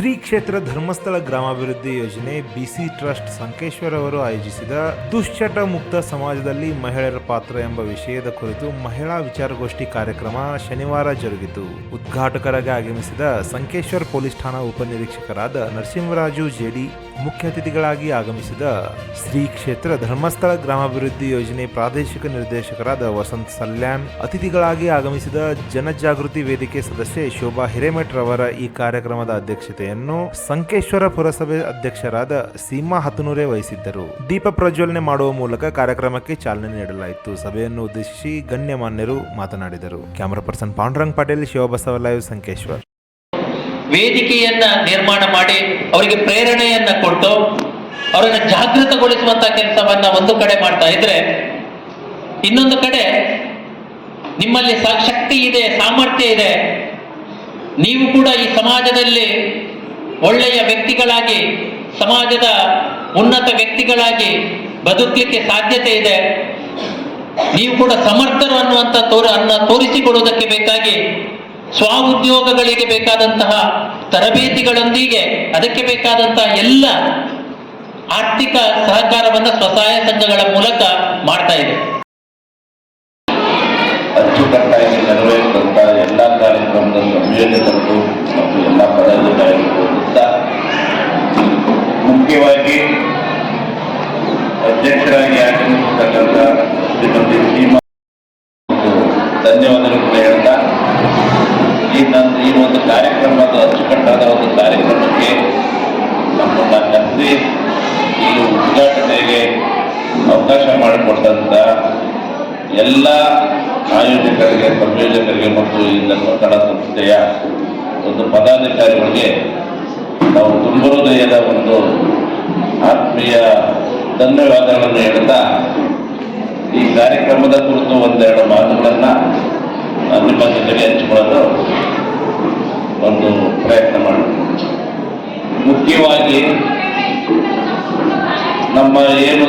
ಕ್ಷೇತ್ರ ಧರ್ಮಸ್ಥಳ ಗ್ರಾಮಾಭಿವೃದ್ಧಿ ಯೋಜನೆ ಬಿಸಿ ಟ್ರಸ್ಟ್ ಸಂಕೇಶ್ವರ್ ಅವರು ಆಯೋಜಿಸಿದ ದುಶ್ಚಟ ಮುಕ್ತ ಸಮಾಜದಲ್ಲಿ ಮಹಿಳೆಯರ ಪಾತ್ರ ಎಂಬ ವಿಷಯದ ಕುರಿತು ಮಹಿಳಾ ವಿಚಾರಗೋಷ್ಠಿ ಕಾರ್ಯಕ್ರಮ ಶನಿವಾರ ಜರುಗಿತು. ಉದ್ಘಾಟಕರಾಗಿ ಆಗಮಿಸಿದ ಸಂಕೇಶ್ವರ್ ಪೊಲೀಸ್ ಠಾಣಾ ಉಪನಿರೀಕ್ಷಕರಾದ ನರಸಿಂಹರಾಜು ಜೇಡಿ ಮುಖ್ಯ ಅತಿಥಿಗಳಾಗಿ ಆಗಮಿಸಿದ ಶ್ರೀ ಕ್ಷೇತ್ರ ಧರ್ಮಸ್ಥಳ ಗ್ರಾಮಾಭಿವೃದ್ಧಿ ಯೋಜನೆ ಪ್ರಾದೇಶಿಕ ನಿರ್ದೇಶಕರಾದ ವಸಂತ್ ಸಲ್ಯಾನ್, ಅತಿಥಿಗಳಾಗಿ ಆಗಮಿಸಿದ ಜನಜಾಗೃತಿ ವೇದಿಕೆ ಸದಸ್ಯೆ ಶೋಭಾ ಹಿರೇಮಠ್ ರವರ ಈ ಕಾರ್ಯಕ್ರಮದ ಅಧ್ಯಕ್ಷತೆಯನ್ನು ಸಂಕೇಶ್ವರ ಪುರಸಭೆ ಅಧ್ಯಕ್ಷರಾದ ಸೀಮಾ ಹತನೂರೇ ವಹಿಸಿದ್ದರು. ದೀಪ ಪ್ರಜ್ವಲನೆ ಮಾಡುವ ಮೂಲಕ ಕಾರ್ಯಕ್ರಮಕ್ಕೆ ಚಾಲನೆ ನೀಡಲಾಯಿತು. ಸಭೆಯನ್ನು ಉದ್ದೇಶಿಸಿ ಗಣ್ಯಮಾನ್ಯರು ಮಾತನಾಡಿದರು. Camera person Pandurang Patil, Shivabasava live Sankeshwar. ವೇದಿಕೆಯನ್ನ ನಿರ್ಮಾಣ ಮಾಡಿ ಅವರಿಗೆ ಪ್ರೇರಣೆಯನ್ನ ಕೊಟ್ಟು ಅವರನ್ನ ಜಾಗೃತಗೊಳಿಸುವಂತ ಕೆಲಸವನ್ನ ಒಂದು ಕಡೆ ಮಾಡ್ತಾ ಇದ್ರೆ, ಇನ್ನೊಂದು ಕಡೆ ನಿಮ್ಮಲ್ಲಿ ಶಕ್ತಿ ಇದೆ, ಸಾಮರ್ಥ್ಯ ಇದೆ. ನೀವು ಕೂಡ ಈ ಸಮಾಜದಲ್ಲಿ ಒಳ್ಳೆಯ ವ್ಯಕ್ತಿಗಳಾಗಿ, ಸಮಾಜದ ಉನ್ನತ ವ್ಯಕ್ತಿಗಳಾಗಿ ಬದುಕಲಿಕ್ಕೆ ಸಾಧ್ಯತೆ ಇದೆ. ನೀವು ಕೂಡ ಸಮರ್ಥರು ಅನ್ನುವಂಥ ತೋರ, ಅನ್ನ ತೋರಿಸಿಕೊಡುವುದಕ್ಕೆ ಬೇಕಾಗಿ ಸ್ವ ಉದ್ಯೋಗಗಳಿಗೆ ಬೇಕಾದಂತಹ ತರಬೇತಿಗಳೊಂದಿಗೆ ಅದಕ್ಕೆ ಬೇಕಾದಂತಹ ಎಲ್ಲ ಆರ್ಥಿಕ ಸಹಕಾರವನ್ನು ಸ್ವಸಹಾಯ ಸಂಘಗಳ ಮೂಲಕ ಮಾಡ್ತಾ ಇದೆ. ಅಚ್ಚುಕಟ್ಟಾಗಿ ನೆರವೇರಿಸಿದಂಥ ಎಲ್ಲ ಕಾರ್ಯಕ್ರಮದ ಸಂಯೋಜಕರು ಮತ್ತು ಎಲ್ಲ ಪದಾಧಿಕಾರಿಗಳು ಮುಖ್ಯವಾಗಿ ಅಧ್ಯಕ್ಷರಾಗಿ ಆಗಮಿಸತಕ್ಕಂಥ ಶ್ರೀಮತಿ ಸೀಮಾ ಧನ್ಯವಾದಗಳು. ಅವಕಾಶ ಮಾಡಿಕೊಟ್ಟಂತ ಎಲ್ಲ ಆಯೋಜಕರಿಗೆ, ಸಂಯೋಜಕರಿಗೆ ಮತ್ತು ಇಂದ ಕನ್ನಡ ಸಂಸ್ಥೆಯ ಒಂದು ಪದಾಧಿಕಾರಿಗಳಿಗೆ ನಾವು ತುಂಬೋದಯದ ಒಂದು ಆತ್ಮೀಯ ಧನ್ಯವಾದಗಳನ್ನು ಹೇಳ್ತಾ ಈ ಕಾರ್ಯಕ್ರಮದ ಕುರಿತು ಒಂದೆರಡು ಮಾತುಗಳನ್ನು ನಾನು ನಿಮ್ಮ ಜೊತೆಗೆ ಹಂಚಿಕೊಳ್ಳಲು ಒಂದು ಪ್ರಯತ್ನ ಮಾಡ್ತೀನಿ. ಮುಖ್ಯವಾಗಿ ನಮ್ಮ ಏನು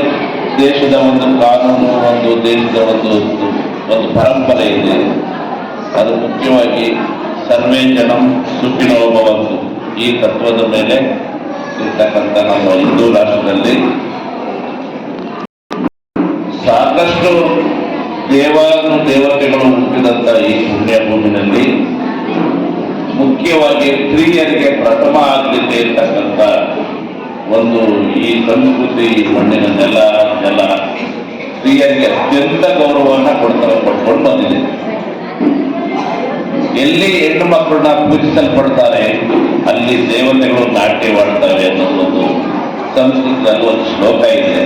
ದೇಶದ ಒಂದು ಕಾನೂನು, ಒಂದು ದೇಶದ ಒಂದು ಒಂದು ಪರಂಪರೆ ಇದೆ. ಅದು ಮುಖ್ಯವಾಗಿ ಸರ್ವೇ ಜನಂ ಸುಖಿನೋ ಈ ತತ್ವದ ಮೇಲೆ ಇರ್ತಕ್ಕಂಥ ನಮ್ಮ ಹಿಂದೂ ರಾಷ್ಟ್ರದಲ್ಲಿ ಸಾಕಷ್ಟು ದೇವಾನು ದೇವತೆಗಳು ಹುಟ್ಟಿದಂಥ ಈ ಪುಣ್ಯ ಭೂಮಿನಲ್ಲಿ ಮುಖ್ಯವಾಗಿ ಸ್ತ್ರೀಯರಿಗೆ ಪ್ರಥಮ ಆದ್ಯತೆ ಇರ್ತಕ್ಕಂಥ ಒಂದು ಈ ಸಂಸ್ಕೃತಿ ಮಣ್ಣಿನ ನೆಲ ನೆಲ ಸ್ತ್ರೀಯರಿಗೆ ಅತ್ಯಂತ ಗೌರವವನ್ನು ಕೊಡ್ತಾರೆ ಕೊಟ್ಕೊಂಡು ಬಂದಿದೆ. ಎಲ್ಲಿ ಹೆಣ್ಣು ಮಕ್ಕಳನ್ನ ಪೂಜಿಸಲ್ಪಡ್ತಾರೆ, ಅಲ್ಲಿ ದೇವತೆಗಳು ನಾಟ್ಯವಾಡ್ತವೆ ಅನ್ನೋದೊಂದು ಸಂಸ್ಕೃತದಲ್ಲಿ ಒಂದು ಶ್ಲೋಕ ಇದೆ.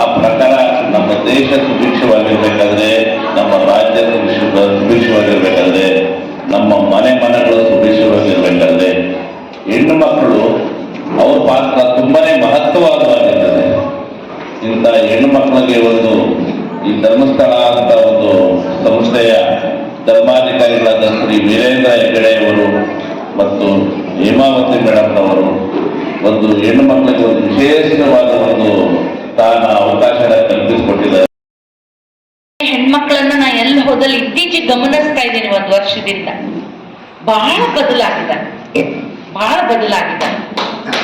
ಆ ಪ್ರಕಾರ ನಮ್ಮ ದೇಶ ಸುಭಿಕ್ಷವಾಗಿರ್ಬೇಕಾದ್ರೆ, ನಮ್ಮ ರಾಜ್ಯ ಸುಭಿಕ್ಷ ಸುಭಿಕ್ಷವಾಗಿರ್ಬೇಕಾದ್ರೆ, ನಮ್ಮ ಮನೆ ಮನೆಗಳು ಸುಭಿಕ್ಷವಾಗಿರ್ಬೇಕಾದ್ರೆ, ಹೆಣ್ಣು ಮಕ್ಕಳು ಇಂಥ ಹೆಣ್ಣು ಮಕ್ಕಳಿಗೆ ಒಂದು ಈ ಧರ್ಮಸ್ಥಳ ಅಂತ ಒಂದು ಸಂಸ್ಥೆಯ ಧರ್ಮಾಧಿಕಾರಿಗಳಾದ ಶ್ರೀ ವೀರೇಂದ್ರ ಹೆಗಡೆಯವರು ಮತ್ತು ಹೇಮಾವತಿ ಮೇಡಮ್ ಅವರು ಒಂದು ಹೆಣ್ಣು ಮಕ್ಕಳಿಗೆ ಒಂದು ವಿಶೇಷವಾದ ಒಂದು ತಾನ ಅವಕಾಶ ಕಲ್ಪಿಸಿಕೊಟ್ಟಿದ್ದಾರೆ. ಹೆಣ್ಮಕ್ಳನ್ನ ನಾ ಎಲ್ಲಿ ಹೋದಲ್ಲಿ ಇತ್ತೀಚೆಗೆ ಗಮನಿಸ್ತಾ ಇದ್ದೀನಿ ಒಂದು ವರ್ಷದಿಂದ. ಬಹಳ ಬದಲಾಗಿದೆ. ಬಹಳ ಬದಲಾಗಿದೆ.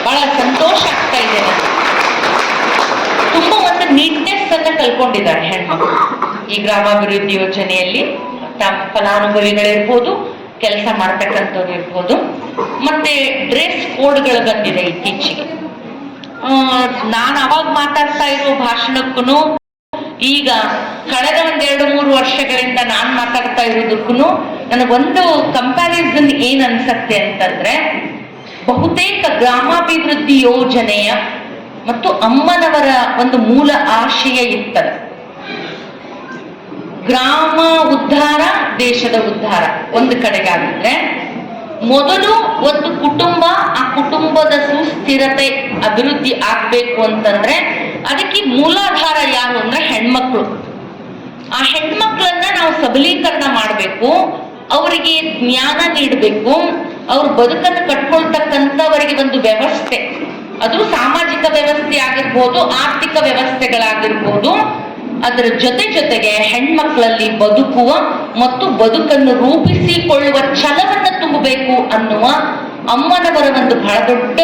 ಬಹಳ ಸಂತೋಷ ಆಗ್ತಾ ಇದೆ ನೀಟ್ನೆಸ್ ಅನ್ನ ಕಲ್ಕೊಂಡಿದ್ದಾರೆ ಈ ಗ್ರಾಮಾಭಿವೃದ್ಧಿ ಯೋಜನೆಯಲ್ಲಿ ತಮ್ಮ ಫಲಾನುಭವಿಗಳಿರ್ಬೋದು, ಕೆಲಸ ಮಾಡ್ತಕ್ಕಂಥವ್ರು ಇರ್ಬೋದು, ಮತ್ತೆ ಡ್ರೆಸ್ ಕೋಡ್ಗಳು ಬಂದಿದೆ ಇತ್ತೀಚೆಗೆ. ನಾನು ಅವಾಗ ಮಾತಾಡ್ತಾ ಇರೋ ಭಾಷಣಕ್ಕೂ ಈಗ ಕಳೆದ ಒಂದೆರಡು ಮೂರು ವರ್ಷಗಳಿಂದ ನಾನು ಮಾತಾಡ್ತಾ ಇರೋದಕ್ಕೂ ನನಗೊಂದು ಕಂಪ್ಯಾರಿಸನ್ ಏನ್ ಅನ್ಸತ್ತೆ ಅಂತಂದ್ರೆ, ಬಹುತೇಕ ಗ್ರಾಮಾಭಿವೃದ್ಧಿ ಯೋಜನೆಯ ಮತ್ತು ಅಮ್ಮನವರ ಒಂದು ಮೂಲ ಆಶಯ ಇರ್ತದೆ ಗ್ರಾಮ ಉದ್ಧಾರ, ದೇಶದ ಉದ್ಧಾರ ಒಂದು ಕಡೆಗಾಗಿದ್ರೆ ಮೊದಲು ಒಂದು ಕುಟುಂಬ, ಆ ಕುಟುಂಬದ ಸುಸ್ಥಿರತೆ, ಅಭಿವೃದ್ಧಿ ಆಗ್ಬೇಕು ಅಂತಂದ್ರೆ ಅದಕ್ಕೆ ಮೂಲಾಧಾರ ಯಾರು ಅಂದ್ರೆ ಹೆಣ್ಮಕ್ಳು. ಆ ಹೆಣ್ಮಕ್ಳನ್ನ ನಾವು ಸಬಲೀಕರಣ ಮಾಡಬೇಕು, ಅವರಿಗೆ ಜ್ಞಾನ ನೀಡಬೇಕು, ಅವ್ರ ಬದುಕನ್ನು ಕಟ್ಕೊಳ್ತಕ್ಕಂಥವರಿಗೆ ಒಂದು ವ್ಯವಸ್ಥೆ. ಅದು ಸಾಮಾಜಿಕ ವ್ಯವಸ್ಥೆ ಆಗಿರ್ಬೋದು, ಆರ್ಥಿಕ ವ್ಯವಸ್ಥೆಗಳಾಗಿರ್ಬೋದು. ಅದರ ಜೊತೆ ಜೊತೆಗೆ ಹೆಣ್ಮಕ್ಳಲ್ಲಿ ಬದುಕುವ ಮತ್ತು ಬದುಕನ್ನು ರೂಪಿಸಿಕೊಳ್ಳುವ ಛಲವನ್ನು ತುಂಬಬೇಕು ಅನ್ನುವ ಅಮ್ಮನವರ ಒಂದು ಬಹಳ ದೊಡ್ಡ